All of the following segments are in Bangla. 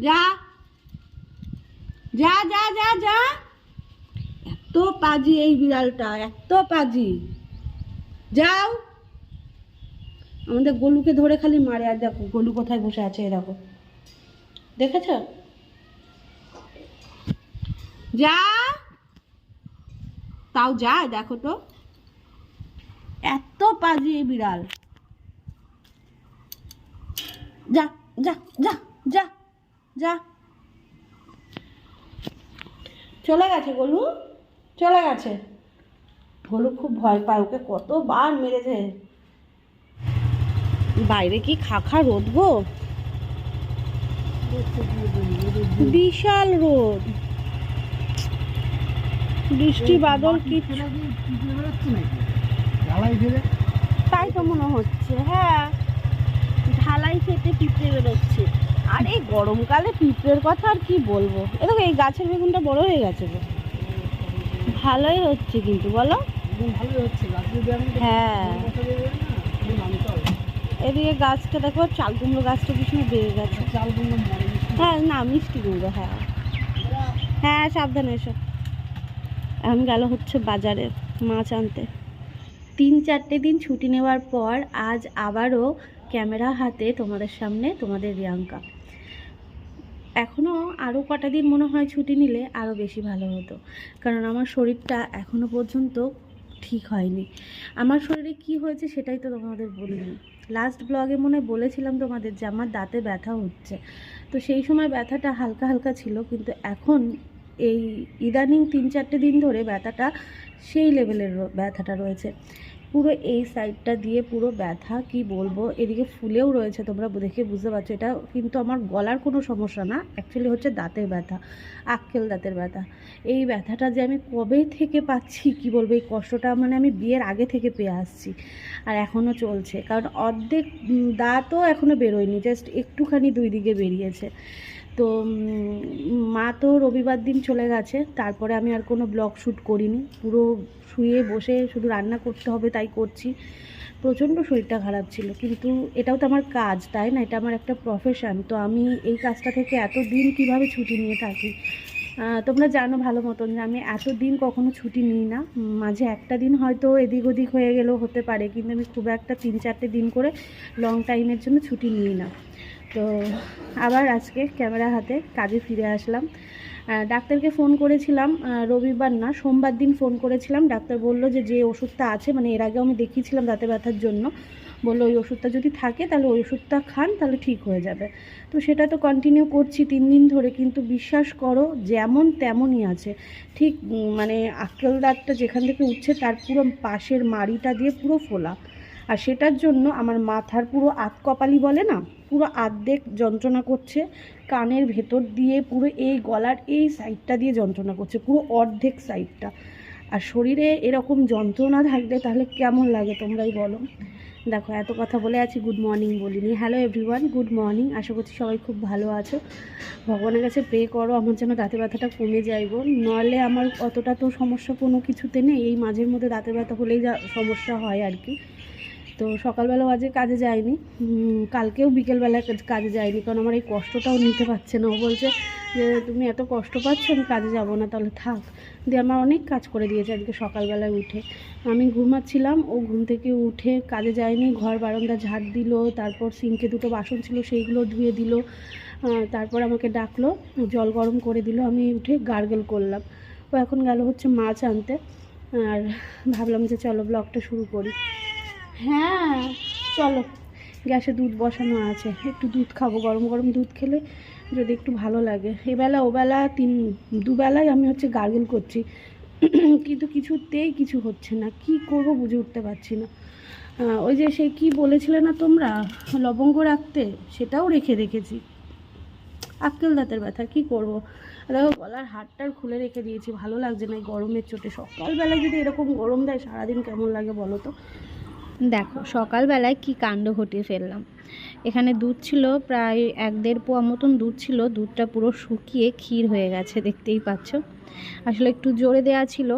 যা। যা যা যা যা। এত পাজি এই বিড়ালটা, এত পাজি। যাও। আমাদের গলুকে ধরে খালি মারে, আর দেখো, গলু কোথায় বসে আছে এ দেখো। দেখেছ? যা। তাও যা, দেখো তো। এত পাজি এই বিড়াল। যা যা যা যা। যা। চলে গেছে গলু চলে গেছে। গলু খুব ভয় পায় ওকে কতবার মেরেছে। বাইরে কি খাখা রোদ গো? বিশাল রোদ। বৃষ্টি বাদল কি তাই তো মনে হচ্ছে হ্যাঁ। ঢালাই খেতে পিঁপড়ে বেরোচ্ছে। আর এই গরমকালে পিঁপড়ের কথা আর কি বলব? এ দেখো এই গাছের বেগুনটা বড় হয়ে গেছে গো। ভালোই হচ্ছে কিন্তু বলো? হ্যাঁ। এদিকে গাছটা দেখো চাল কুমড়ো গাছটা পিছনে বেড়ে গেছে। হ্যাঁ না মিষ্টি কুমড়ো হ্যাঁ। হ্যাঁ সাবধানে এসো। এখন গেল হচ্ছে বাজারে মাছ আনতে। তিন চারটে দিন ছুটি নেওয়ার পর আজ আবারও ক্যামেরা হাতে তোমাদের সামনে তোমাদের রিয়াঙ্কা। এখনও আরও কটা দিন মনে হয় ছুটি নিলে আরও বেশি ভালো হতো। কারণ আমার শরীরটা এখনও পর্যন্ত ঠিক হয়নি। আমার শরীরে কি হয়েছে সেটাই তো তোমাদের বলিনি। লাস্ট ব্লগে মনে বলেছিলাম তোমাদের যে আমার দাঁতে ব্যথা হচ্ছে। তো সেই সময় ব্যথাটা হালকা হালকা ছিল, কিন্তু এখন এই ইদানিং তিন চারটে দিন ধরে ব্যথাটা সেই লেভেলের ব্যথাটা রয়েছে। পুরো এই সাইডটা দিয়ে পুরো ব্যথা, কি বলব? এদিকে ফুলেও রয়েছে, তোমরা দেখে বুঝতে পারছ। এটা কিন্তু আমার গলার কোনো সমস্যা না অ্যাকচুয়ালি হচ্ছে দাঁতের ব্যথা, আক্কেল দাঁতের ব্যথা। এই ব্যথাটা যে আমি কবে থেকে পাচ্ছি, কি বলব? এই কষ্টটা মানে আমি বিয়ের আগে থেকে পেয়ে আসছি, আর এখনও চলছে। কারণ অর্ধেক দাঁতও এখনও বেরোয়নি জাস্ট একটুখানি দুই দিকে বেরিয়েছে। তো মা তো রবিবার দিন চলে গেছে, তারপরে আমি আর কোনো ব্লগ শ্যুট করিনি। পুরো শুয়ে বসে শুধু রান্না করতে হবে তাই করছি। প্রচণ্ড শরীরটা খারাপ ছিল, কিন্তু এটাও তো আমার কাজ, তাই না? এটা আমার একটা প্রফেশন তো আমি এই কাজটা থেকে এত দিন কীভাবে ছুটি নিয়ে থাকি? তোমরা জানো ভালো মতন যে আমি এত দিন কখনো ছুটি নিই না। মাঝে একটা দিন হয়তো এদিক ওদিক হয়ে গেলেও হতে পারে, কিন্তু আমি খুব একটা তিন চারটে দিন করে লং টাইমের জন্য ছুটি নিই না। তো আবার আজকে ক্যামেরা হাতে কাজে ফিরে আসলাম। ডাক্তারকে ফোন করেছিলাম রবিবার না, সোমবার দিন ফোন করেছিলাম। ডাক্তার বলল যে যে ওষুধটা আছে মানে এর আগেও আমি দেখিয়েছিলাম দাঁতে ব্যথার জন্য। বলল, ওই ওষুধটা যদি থাকে, তাহলে ওই ওষুধটা খান, তাহলে ঠিক হয়ে যাবে। তো সেটা তো কন্টিনিউ করছি তিন দিন ধরে, কিন্তু বিশ্বাস করো, যেমন তেমনই আছে। ঠিক মানে আক্কেল দাঁতটা যেখান থেকে উঠছে, তার পুরো পাশের মাড়িটা দিয়ে পুরো ফোলা। আর সেটার জন্য আমার মাথার পুরো আতকপালি বলে না, পুরো আর্ধেক যন্ত্রণা করছে। কানের ভেতর দিয়ে পুরো এই গলার এই সাইডটা দিয়ে যন্ত্রণা করছে, পুরো অর্ধেক সাইডটা আর শরীরে এরকম যন্ত্রণা থাকলে তাহলে কেমন লাগে তোমরাই বলো? দেখো, এত কথা বলে আছি গুড মর্নিং বলিনি। হ্যালো এভরিওয়ান গুড মর্নিং আশা করছি সবাই খুব ভালো আছো। ভগবানের কাছে প্রে করো, আমার যেন দাঁতে ব্যথাটা কমে যাইবো নাহলে আমার অতটা তো সমস্যা কোনো কিছুতে নেই, এই মাঝের মধ্যে দাঁতে ব্যথা হলেই যা সমস্যা হয় আর কি। তো সকালবেলাও আজকে কাজে যায়নি। কালকেও বিকেলবেলা কাজে যায়নি, কারণ আমার এই কষ্টটাও নিতে পারছে না। ও বলছে যে, তুমি এত কষ্ট পাচ্ছ, আমি কাজে যাব না, তাহলে থাক। দিয়ে আমার অনেক কাজ করে দিয়েছে আজকে সকালবেলায় উঠে। আমি ঘুমাচ্ছিলাম, ও ঘুম থেকে উঠে কাজে যায়নি, ঘর বারান্দা ঝাড় দিল, তারপর সিঙ্কে দুটো বাসন ছিল, সেইগুলো ধুয়ে দিল তারপর আমাকে ডাকলো, জল গরম করে দিল, আমি উঠে গার্গেল করলাম। ও এখন গেল হচ্ছে মাছ আনতে, আর ভাবলাম যে চলো ব্লগটা শুরু করি। হ্যাঁ চলো। গ্যাসে দুধ বসানো আছে। একটু দুধ খাব, গরম গরম দুধ খেলে যদি একটু ভালো লাগে। এবেলা, ওবেলা তিন, দুবেলায় আমি হচ্ছে গার্গেল করছি। কিন্তু কিছুতেই কিছু হচ্ছে না। কি করব বুঝে উঠতে পারছি না। ওই যে সে কি বলেছিলে না তোমরা? লবঙ্গ রাখতে? সেটাও রেখে রেখেছি। আক্কেল দাঁতের ব্যথা, কি করব? দেখো, গলার হাড়টার খুলে রেখে দিয়েছি। ভালো লাগছে না গরমের চোটে। সকালবেলায় যদি এরকম গরম দেয়, সারাদিন কেমন লাগে বলো তো? দেখো, সকালবেলায় কি কাণ্ড ঘটিয়ে ফেললাম। এখানে দুধ ছিল প্রায় এক দেড় পোয়া মতন দুধ ছিল, দুধটা পুরো শুকিয়ে ক্ষীর হয়ে গেছে, দেখতেই পাচ্ছ। আসলে একটু জোরে দেওয়া ছিল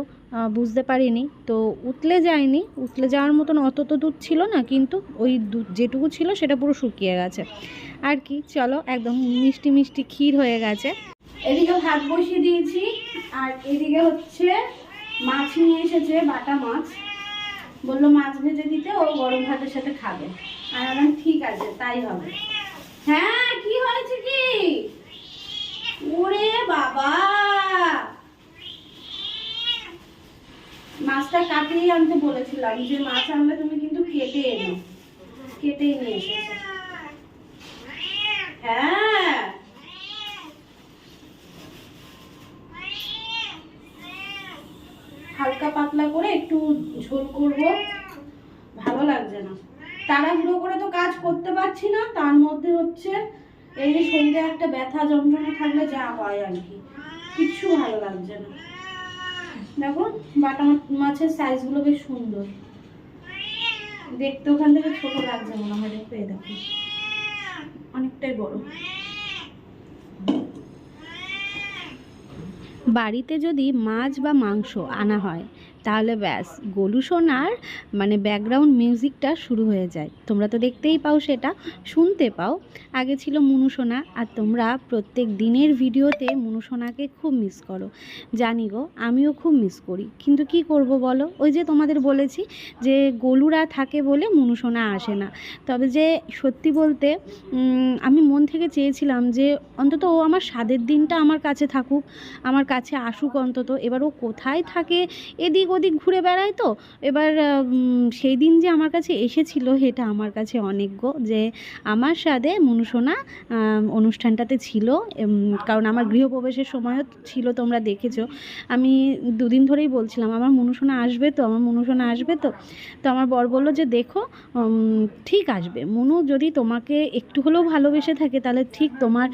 বুঝতে পারিনি। তো উতলে যায়নি, উতলে যাওয়ার মতন অত তো দুধ ছিল না, কিন্তু ওই দুধ যেটুকু ছিল সেটা পুরো শুকিয়ে গেছে। আর কি, চলো, একদম মিষ্টি মিষ্টি ক্ষীর হয়ে গেছে। এদিকে ভাত বসিয়ে দিয়েছি, আর এদিকে হচ্ছে মাছ নিয়ে এসেছে, বাটা মাছ। বলল, মাছ ভেজে দিতে, ও গরম ভাতের সাথে খাবে। আর আমি ঠিক আছে, তাই হবে। হ্যাঁ কি হয়েছে কি? ওরে বাবা! মাছটা কাটিয়ে আনতে বলেছিলাম যে, মাছ আনলে তুমি কিন্তু কেটে এনো, কেটেই নিয়ে এসেছে। হ্যাঁ হালকা পাতলা করে একটু ঝোল করব। ভালো লাগছে না। তাড়াহুড়ো করে তো কাজ করতে পারছি না, তার মধ্যে হচ্ছে এই যে শরীরে একটা ব্যথা যন্ত্রণা থাকলে যা হয় আর কি। কিচ্ছু ভালো লাগছে না। দেখো, বাটা মাছের সাইজগুলো বেশ সুন্দর। দেখতে ওখান থেকে ছোট লাগছে মনে হয় এই দেখো। অনেকটাই বড়। বাড়িতে যদি মাছ বা মাংস আনা হয় তাহলে ব্যাস। গোলু সোনার মানে ব্যাকগ্রাউন্ড মিউজিকটা শুরু হয়ে যায়। তোমরা তো দেখতেই পাও সেটা, শুনতে পাও। আগে ছিল মুনু সোনা, আর তোমরা প্রত্যেক দিনের ভিডিওতে মুনু সোনাকে খুব মিস করো। জানি গো, আমিও খুব মিস করি। কিন্তু কি করব বলো? ওই যে তোমাদের বলেছি যে গোলুরা থাকে বলে মুনু সোনা আসে না। তবে যে সত্যি বলতে আমি মন থেকে চেয়েছিলাম যে অন্তত ও আমার স্বাদের দিনটা আমার কাছে থাকুক, আমার কাছে আসুক অন্তত। এবার ও কোথায় থাকে, এদিক ওদিক ঘুরে বেড়ায় তো। এবার সেই দিন যে আমার কাছে এসেছিল এটা আমার কাছে অনেক গো যে আমার স্বাদে মনুসোনা অনুষ্ঠানটাতে ছিল। কারণ আমার গৃহপ্রবেশের সময়ও ছিল, তোমরা দেখেছ। আমি দুদিন ধরেই বলছিলাম, আমার মনুসোনা আসবে তো? আমার মনুসোনা আসবে তো? তো আমার বর বলল যে, দেখো ঠিক আসবে। মনু যদি তোমাকে একটু হলেও ভালোবেসে থাকে, তাহলে ঠিক তোমার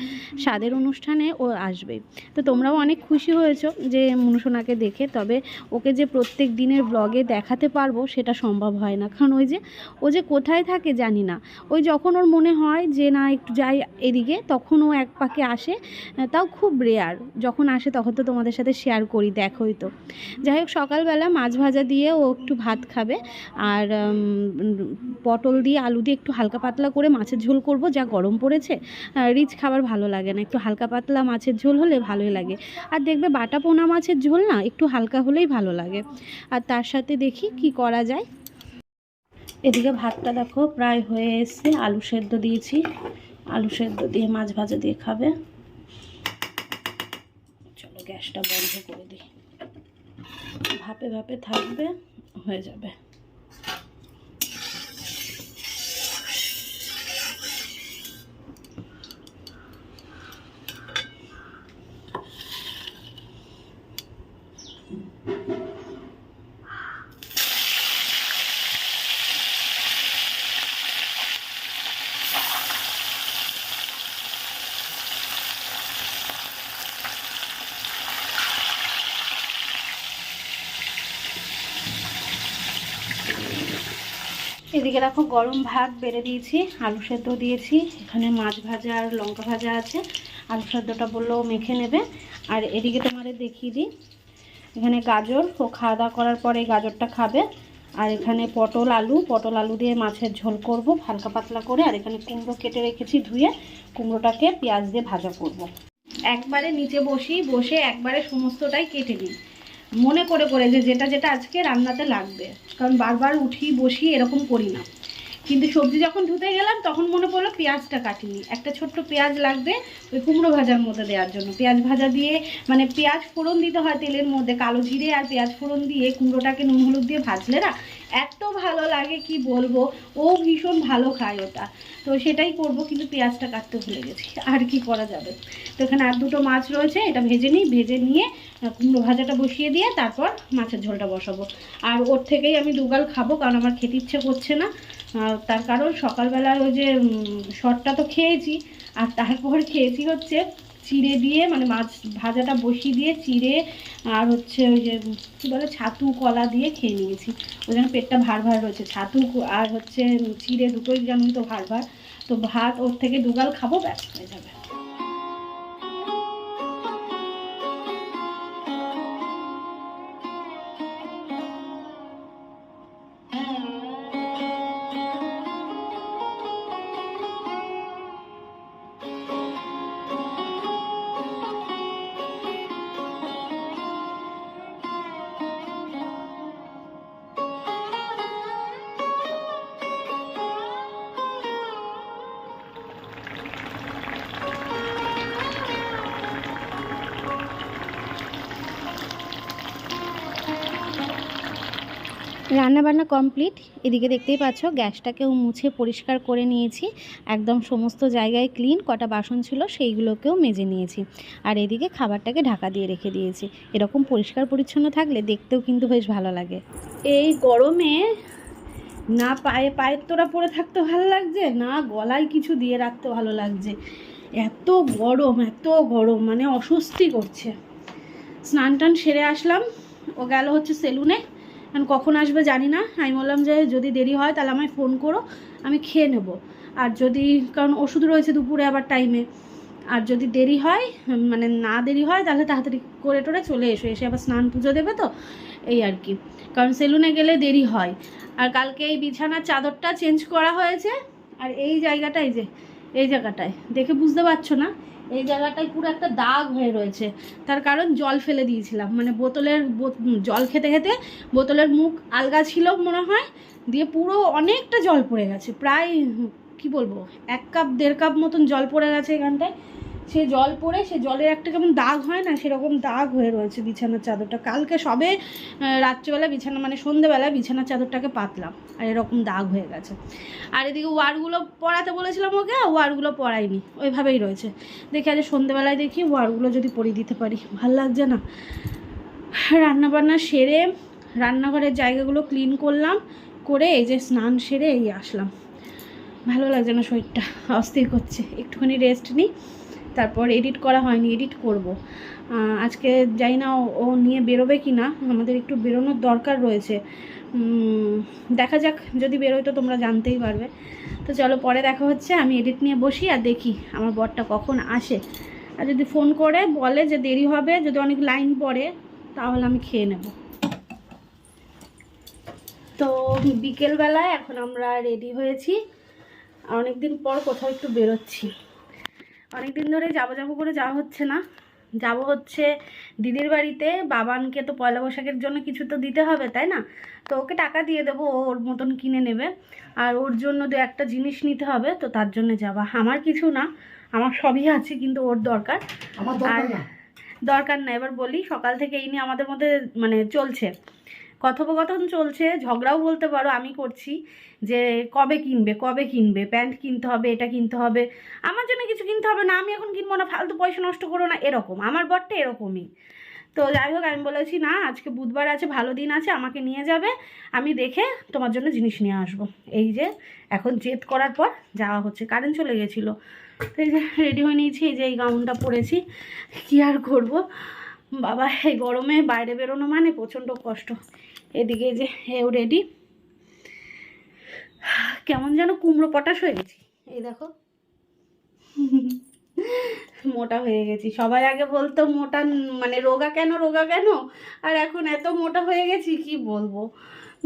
স্বাদের অনুষ্ঠানে ও আসবে। তো তোমরাও অনেক খুশি হয়েছো যে মনুসোনাকে দেখে। তবে ওকে যে প্রত্যেক দিনের ব্লগে দেখাতে পারব, সেটা সম্ভব হয় না। কারণ ওই যে, ও যে কোথায় থাকে জানি না। ওই যখন ওর মনে হয় যে, না, একটু যাই এদিকে, তখন ও এক পাকে আসে। তাও খুব রেয়ার যখন আসে, তখন তো তোমাদের সাথে শেয়ার করি, দেখোই তো। যাই হোক, সকালবেলা মাছ ভাজা দিয়ে ও একটু ভাত খাবে। আর পটল দিয়ে আলু দিয়ে একটু হালকা পাতলা করে মাছের ঝোল করব, যা গরম পড়েছে। রিচ খাবার ভালো লাগে না। একটু হালকা পাতলা মাছের ঝোল হলে ভালোই লাগে। আর দেখবে বাটা পোনা মাছের ঝোল না, একটু হালকা হলেই ভালো লাগে। আর তার সাথে দেখি কি করা যায়। এদিকে ভাতটা দেখো প্রায় হয়ে এসছে। আলু সেদ্ধ দিয়েছি। আলু সেদ্ধ দিয়ে মাছ ভাজা দিয়ে খাবে। চলো গ্যাসটা বন্ধ করে দিই। ভাপে ভাপে থাকবে, হয়ে যাবে। এদিকে দেখো গরম ভাত বেড়ে দিয়েছি, আলু সেদ্ধ দিয়েছি, এখানে মাছ ভাজা আর লঙ্কা ভাজা আছে। আলু সেদ্ধটা বলল মেখে নেবে। আর এদিকে তোমাদের দেখিয়ে দিই, এখানে গাজর, ও খাওয়া দাওয়া করার পরে গাজরটা খাবে। আর এখানে পটল আলু পটল আলু দিয়ে মাছের ঝোল করব, হালকা পাতলা করে। আর এখানে কুমড়ো কেটে রেখেছি ধুয়ে, কুমড়োটাকে পেঁয়াজ দিয়ে ভাজা করব। একবারে নিচে বসি, বসে একবারে সমস্তটাই কেটে নিই। মনে করে করে যে যেটা যেটা আজকে রান্নাতে লাগবে। কারণ বারবার উঠি, বসি এরকম করি না। কিন্তু সবজি যখন ধুতে গেলাম, তখন মনে পড়ল পেঁয়াজটা কাটিনি একটা ছোট্ট পেঁয়াজ লাগবে ওই কুমড়ো ভাজার মধ্যে দেওয়ার জন্য। পেঁয়াজ ভাজা দিয়ে মানে পেঁয়াজ ফোড়ন দিতে হয় তেলের মধ্যে, কালো জিরে আর পেঁয়াজ ফোড়ন দিয়ে কুমড়োটাকে নুন হলুদ দিয়ে ভাজলে না এত ভালো লাগে, কি বলব? ও ভীষণ ভালো খায় ওটা। তো সেটাই করব, কিন্তু পেঁয়াজটা কাটতে ভুলে গেছি। আর কি করা যাবে? তো এখানে আর দুটো মাছ রয়েছে, এটা ভেজে নিই, ভেজে নিয়ে কুমড়ো ভাজাটা বসিয়ে দিয়ে তারপর মাছের ঝোলটা বসাবো। আর ওর থেকেই আমি দুগাল খাব, কারণ আমার খেতে ইচ্ছে করছে না। তার কারণ সকালবেলার ওই যে শর্টটা তো খেয়েছি, আর তারপর খেয়েছি হচ্ছে চিড়ে দিয়ে মানে মাছ ভাজাটা বসিয়ে দিয়ে চিড়ে আর হচ্ছে ওই যে, কী বলে, ছাতু, কলা দিয়ে খেয়ে নিয়েছি। ওই জন্য পেটটা ভার ভার রয়েছে। ছাতু আর হচ্ছে চিড়ে দুটোই জানি তো ভার ভার, তো ভাত ওর থেকে দুগাল খাব, ব্যাস হয়ে যাবে। রান্নাবান্না কমপ্লিট। এদিকে দেখতেই পাচ্ছ গ্যাসটাকেও মুছে পরিষ্কার করে নিয়েছি। একদম সমস্ত জায়গায় ক্লিন কটা বাসন ছিল সেইগুলোকেও মেজে নিয়েছি। আর এদিকে খাবারটাকে ঢাকা দিয়ে রেখে দিয়েছি। এরকম পরিষ্কার পরিচ্ছন্ন থাকলে দেখতেও কিন্তু বেশ ভালো লাগে। এই গরমে না পায়ে, পায়ের তোরা পরে থাকতে ভালো লাগছে, না গলায় কিছু দিয়ে রাখতে ভালো লাগছে। এত গরম এত গরম মানে অস্বস্তি করছে। স্নান টান সেরে আসলাম। ও গেল হচ্ছে সেলুনে। কারণ কখন আসবে জানি না। আমি বললাম যে যদি দেরি হয় তাহলে আমায় ফোন করো, আমি খেয়ে নেব। আর যদি, কারণ ওষুধ রয়েছে দুপুরে আবার টাইমে আর যদি দেরি হয় মানে না দেরি হয় তাহলে তাড়াতাড়ি করে টোরে চলে এসো। এসে আবার স্নান পুজো দেবে তো, এই আর কি। কারণ সেলুনে গেলে দেরি হয়। আর কালকে এই বিছানার চাদরটা চেঞ্জ করা হয়েছে। আর এই জায়গাটাই যে, এই জায়গাটায়, দেখে বুঝতে পারছ না? এই জায়গাটায় পুরো একটা দাগ হয়ে রয়েছে। তার কারণ জল ফেলে দিয়েছিলাম। মানে বোতলের বোত- জল খেতে খেতে বোতলের মুখ আলগা ছিল মনে হয়। দিয়ে পুরো অনেকটা জল পড়ে গেছে। প্রায়, কি বলব, এক কাপ, দেড় কাপ মতন জল পড়ে গেছে এখানটায়। সে জল পড়ে, সে জলের একটা কেমন দাগ হয় না, সেরকম দাগ হয়ে রয়েছে বিছানার চাদরটা। কালকে সবে রাত্রিবেলা বিছানা মানে সন্ধেবেলা বিছানার চাদরটাকে পাতলাম, আর এরকম দাগ হয়ে গেছে। আর এদিকে ওয়ারগুলো পড়াতে বলেছিলাম ওকে ওয়ারগুলো পড়াইনি, ওইভাবেই রয়েছে। দেখি আজ সন্ধেবেলায় দেখি ওয়ারগুলো যদি পরিয়ে দিতে পারি, ভালো লাগছে না। রান্নাবান্না সেরে রান্নাঘরের জায়গাগুলো ক্লিন করলাম, করে এই যে স্নান সেরে এই আসলাম। ভালো লাগছে না শরীরটা, অস্থির করছে। একটুখানি রেস্ট নিই তারপর এডিট করা হয়নি এডিট করব। আজকে যাই না ও- নিয়ে বেরোবে কি না আমাদের একটু বেরোনোর দরকার রয়েছে। দেখা যাক, যদি বেরোয় তো তোমরা জানতেই পারবে। তো চলো, পরে দেখা হচ্ছে, আমি এডিট নিয়ে বসি আর দেখি আমার বরটা কখন আসে। আর যদি ফোন করে, বলে যে দেরি হবে, যদি অনেক লাইন পড়ে, তাহলে আমি খেয়ে নেব। তো বিকেলবেলায় এখন আমরা রেডি হয়েছি। অনেকদিন পর কোথাও একটু বেরোচ্ছি। অনেকদিন ধরে যাব যাব করে যাওয়া হচ্ছে না। যাব হচ্ছে দিদির বাড়িতে। বাবানকে তো পয়লা বৈশাখের জন্য কিছু তো দিতে হবে তাই না? তো ওকে টাকা দিয়ে দেবো ও ওর মতন কিনে নেবে। আর ওর জন্য দু একটা জিনিস নিতে হবে তো তার জন্য যাবা। আমার কিছু না আমার সবই আছে কিন্তু ওর দরকার। আর দরকার না এবার বলি সকাল থেকে এই নিয়ে আমাদের মধ্যে মানে চলছে। কথোপকথন চলছে, ঝগড়াও বলতে পারো, আমি করছি যে কবে কিনবে কবে কিনবে, প্যান্ট কিনতে হবে, এটা কিনতে হবে, আমার জন্য কিছু কিনতে হবে না, আমি এখন কিনবো না, ফালতু পয়সা নষ্ট করো না, এরকম, আমার বরটা এরকমই। তো যাই হোক, আমি বলেছি, না, আজকে বুধবার আছে, ভালো দিন আছে, আমাকে নিয়ে যাবে, আমি দেখে তোমার জন্য জিনিস নিয়ে আসব। এই যে, এখন জেদ করার পর যাওয়া হচ্ছে কারেন্ট চলে গেছিল, তো এই যে রেডি হয়ে নিয়েছি, এই যে এই গাউনটা পরেছি, কী আর করব? বাবা, এই গরমে বাইরে বেরোনো মানে প্রচণ্ড কষ্ট। এদিকে যে, এও রেডি কেমন যেন কুমড়ো পটাশ হয়ে গেছি। এই দেখো। মোটা হয়ে গেছি। সবাই আগে বলতো মোটা মানে রোগা কেন রোগা কেন? আর এখন এত মোটা হয়ে গেছি, কি বলব?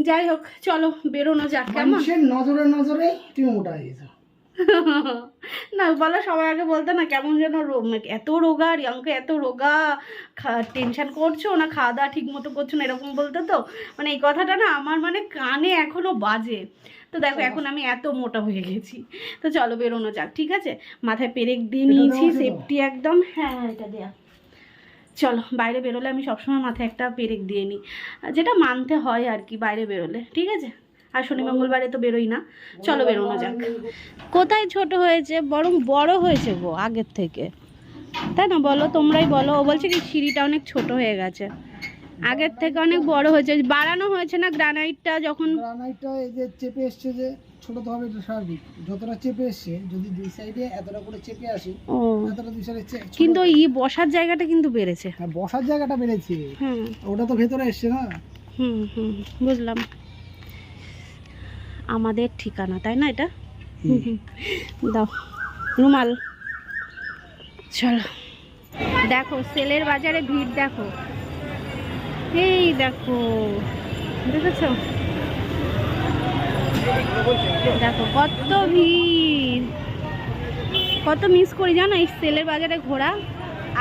যাই হোক, চলো, বেরোনো যাক, কেমন? নজরে নজরে তুমি মোটা হয়ে গেছো। না বলা সবাই আগে বলতো না কেমন যেন মানে এত রোগা রিয়াঙ্কা এত রোগা টেনশন করছ না খাওয়া দাওয়া ঠিক মতো করছ না এরকম বলতো তো? মানে এই কথাটা না আমার মানে কানে এখনও বাজে। তো দেখো এখন আমি এত মোটা হয়ে গেছি। তো চলো বেরোনো যাক ঠিক আছে? মাথায় পেরেক দিয়ে নিয়েছি সেফটি একদম। হ্যাঁ হ্যাঁ এটা দেয়া। চলো বাইরে বেরোলে আমি সবসময় মাথায় একটা পেরেক দিয়ে নিই। যেটা মানতে হয় আর কি বাইরে বেরোলে ঠিক আছে? আর শনি মঙ্গলবারে তো বেরোই না। চলো বেরোনো যাক। কোথায় ছোট হয়েছে? বরং বড় হয়েছে গো আগের থেকে। তাই না? বলো তোমরাই বলো। ও বলছে কি সিঁড়িটা অনেক ছোট হয়ে গেছে। আগের থেকে অনেক বড় হয়েছে। বাড়ানো হয়েছে না গ্রানাইটটা যখন? গ্রানাইটটা এই যে চেপে এসছে যে ছোট তো হবে এটা স্বাভাবিক। যতটা চেপে এসছে যদি দুই সাইডে এতটা করে চেপে আসি এতটা দুই সাইডে কিন্তু ই বসার জায়গাটা কিন্তু বেড়েছে। হ্যাঁ, বসার জায়গাটা বেড়েছে। ওটা তো ভেতরে এসছে না? হুম হুম বুঝলাম। আমাদের ঠিকানা তাই না এটা। দাও। রুমাল। চলো। দেখো সেলের বাজারে ভিড় দেখো। এই দেখো। দেখেছ? দেখো কত ভিড়। কত মিস করি জানো? এই সেলের বাজারে ঘোরা।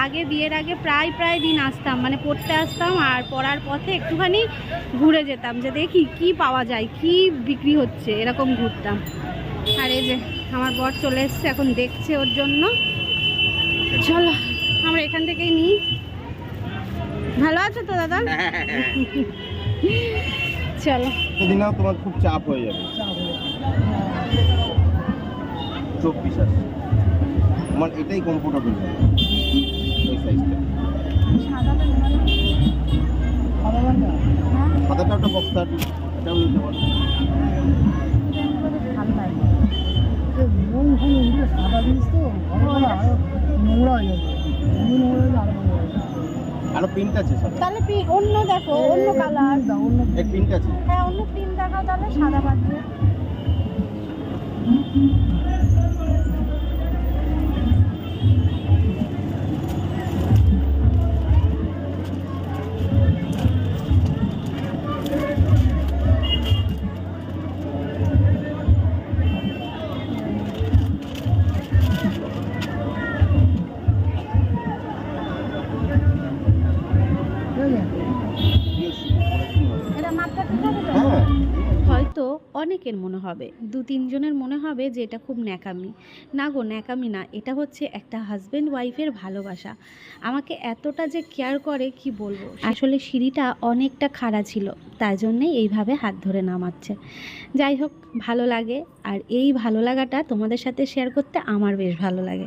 আগে বিয়ের আগে প্রায় প্রায় দিন আসতাম মানে পড়তে আসতাম আর পড়ার পথে একটুখানি ঘুরে যেতাম যে দেখি কি পাওয়া যায়, কি বিক্রি হচ্ছে, এরকম ঘুরতাম। আর এই যে আমার বর চলে এসছে, এখন দেখছে ওর জন্য। চলো, আমরা এখান থেকেই নিই। ভালো আছো তো, দাদা? চলো। তোমার খুব চাপ হয়ে যাবে। চব্বিশ আসছে। আমার এটাই কমফোর্টেবল সাইজটা সাদা সাদাটা একটা বক্সার এটাও নিতে পারো আরও প্রিন্ট আছে তাহলে অন্য দেখো অন্য কালার দাও, অন্য প্রিন্ট আছে। হ্যাঁ অন্য প্রিন্ট দেখাও তাহলে সাদা বাদ দিয়ে অনেকের মনে হবে। দু তিনজনের মনে হবে যে এটা খুব ন্যাকামি। না গো, ন্যাকামি না, এটা হচ্ছে একটা হাজব্যান্ড ওয়াইফের ভালোবাসা। আমাকে এতটা যে কেয়ার করে, কি বলব? আসলে সিঁড়িটা অনেকটা খাড়া ছিল তাই জন্যেই এইভাবে হাত ধরে নামাচ্ছে। যাই হোক, ভালো লাগে, আর এই ভালো লাগাটা তোমাদের সাথে শেয়ার করতে আমার বেশ ভালো লাগে।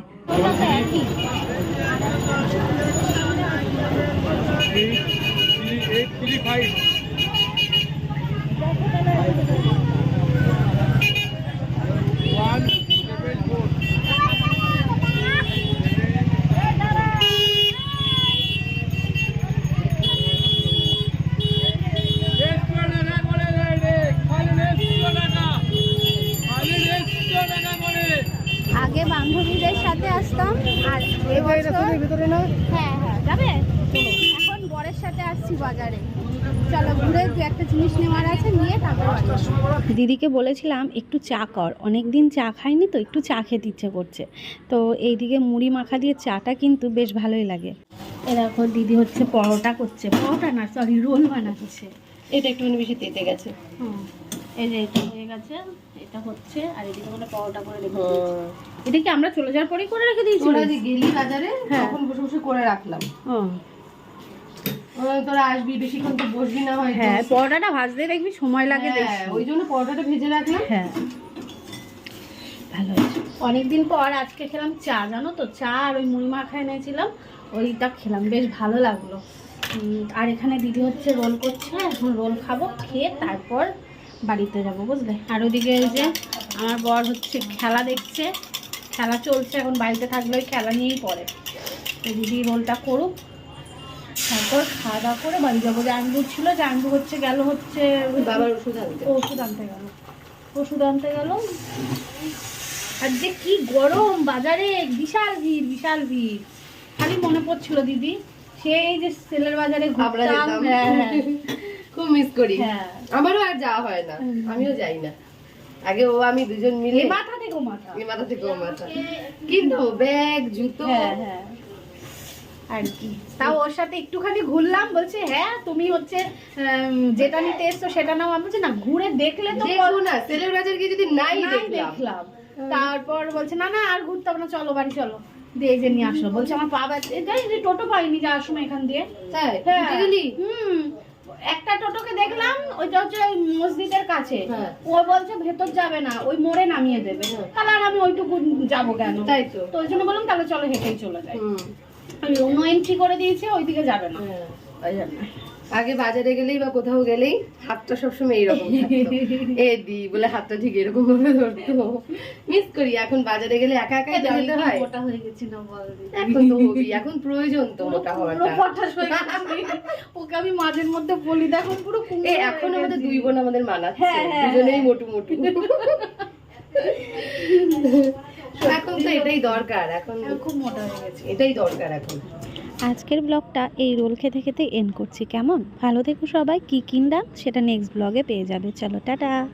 দিদিকে বলেছিলাম একটু চা কর। অনেক দিন চা খাইনি তো একটু চা খেতে ইচ্ছে করছে। তো এইদিকে মুড়ি মাখা দিয়ে চাটা কিন্তু বেশ ভালোই লাগে। এ দেখো দিদি হচ্ছে পরোটা করছে। পরোটা না সরি রোল বানাচ্ছে। এটা একটুখানি বেশি তেতে গেছে। হুম। এই যে এটা হয়ে গেছে এটা হচ্ছে আর এদিকে মানে পরোটা করে রেখে এটা কি আমরা চলে যাওয়ার পরেই করে রেখে দিয়েছি? গেলি বাজারে হ্যাঁ। তখন বসে বসে করে রাখলাম। তোরা আসবি বেশিক্ষণ তো বসবি না হয় হ্যাঁ পরোটাটা ভাজতে দেখবি সময় লাগে বেশি। ওই জন্য পরোটাটা ভেজে রাখলাম। হ্যাঁ। ভালো অনেকদিন পর আজকে খেলাম চা জানো তো? চা আর ওই মুড়ি মাখা এনেছিলাম ওইটা খেলাম বেশ ভালো লাগল। আর এখানে দিদি হচ্ছে রোল করছে এখন রোল খাব খেয়ে তারপর বাড়িতে যাব বুঝলে? আর ওদিকে ওই যে আমার বর হচ্ছে খেলা দেখছে খেলা চলছে এখন বাড়িতে থাকলে ওই খেলা নিয়েই পড়ে। তো দিদি রোলটা করুক। তারপর খাওয়া দাওয়া করে বাড়ি যাব। জানবু ছিল জানবু হচ্ছে গেল হচ্ছে বাবার ওষুধ আনতে। ওষুধ আনতে গেল। ওষুধ আনতে গেল। আর যে কি গরম বাজারে বিশাল ভিড় বিশাল ভিড়। খালি মনে পড়ছিল দিদি সেই যে সেলের বাজারে ঘুরতাম হ্যাঁ। খুব মিস করি। হ্যাঁ। আমারও আর যাওয়া হয় না। আমিও যাই না। আগে ও আমি দুজন মিলে মাথা থেকে মাথা। মাথা থেকে মাথা। কিন্তু ব্যাগ জুতো হ্যাঁ হ্যাঁ। আর কি। তাও ওর সাথে একটুখানি ঘুরলাম বলছে হ্যাঁ তুমি হচ্ছে যেটা নিতে এসছো সেটা নাও। আমি বলছি না ঘুরে দেখলে তো না সেলের বাজার গিয়ে যদি নাই দেখলাম। তারপর বলছে না না আর ঘুরতে হবে না চলো বাড়ি চলো। দিয়ে যে নিয়ে আসলো। বলছে আমার পা ব্যথা এই যে টোটো পাইনি যাওয়ার সময় এখান দিয়ে। হ্যাঁ। হুম। একটা টোটোকে দেখলাম ওইটা হচ্ছে ওই মসজিদের কাছে। হ্যাঁ। ও বলছে ভেতর যাবে না ওই মোড়ে নামিয়ে দেবে। তাহলে আর আমি ওইটুকু যাব কেন? তাই তো। তো ওই জন্য বললাম তাহলে চলো হেঁটেই চলে যাই। আমি অন্য এন্ট্রি করে দিয়েছি ওইদিকে যাবে না। হ্যাঁ। ওই জন্য। আগে বাজারে গেলেই বা কোথাও গেলেই হাতটা সবসময় এইরকম এ দি বলে হাতটা ঠিক এরকম ভাবে ধরতো। মিস করি এখন বাজারে গেলে একা যেতে হয়? মোটা হয়ে গেছি না এখন তো হবি এখন প্রয়োজন তো মোটা হওয়াটা। হয়ে গেছি। ওকে আমি মাঝের মধ্যে বলি দেখো পুরো এ এখন আমাদের দুই বোন আমাদের মানাচ্ছে। হ্যাঁ, হ্যাঁ, দুজনেই মোটু মোটু। এখন তো এটাই দরকার এখন খুব মোটা হয়ে গেছে। এটাই দরকার এখন। আজকের ব্লগটা এই রোল খেতে খেতে এন্ড করছি কেমন? ভালো থেকো সবাই কি কিনলাম সেটা নেক্সট ব্লগে পেয়ে যাবে। চলো টাটা!